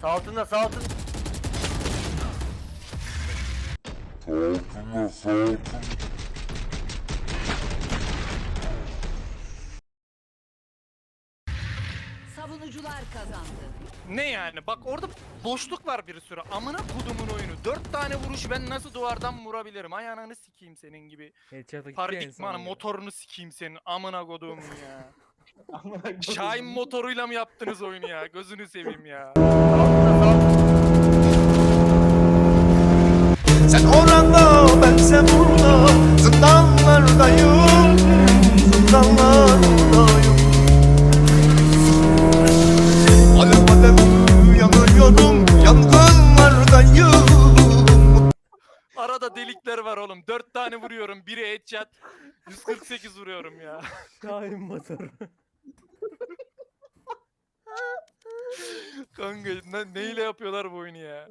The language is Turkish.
Sağ altında sağ altın. Sağ altında sağ altın. Savunucular kazandı. Ne yani? Bak orada boşluk var bir sürü. Amına kodumun oyunu. Dört tane vuruş ben nasıl duvardan vurabilirim? Ay ananı sikeyim senin gibi. Headshot'a Paradigmanı, motorunu sikeyim senin. Amına koduğumun ya. Şahin motoruyla mı yaptınız oyunu ya? Gözünü seveyim ya. Sen orada bense burada Zindanlardayım Zindanlardayım Alev alev yanıyorum Yangınlardayım Arada delikler var oğlum. Dört tane vuruyorum. Biri headshot. 148 vuruyorum ya. Şahin motoru. Kanka ne, neyle yapıyorlar bu oyunu ya?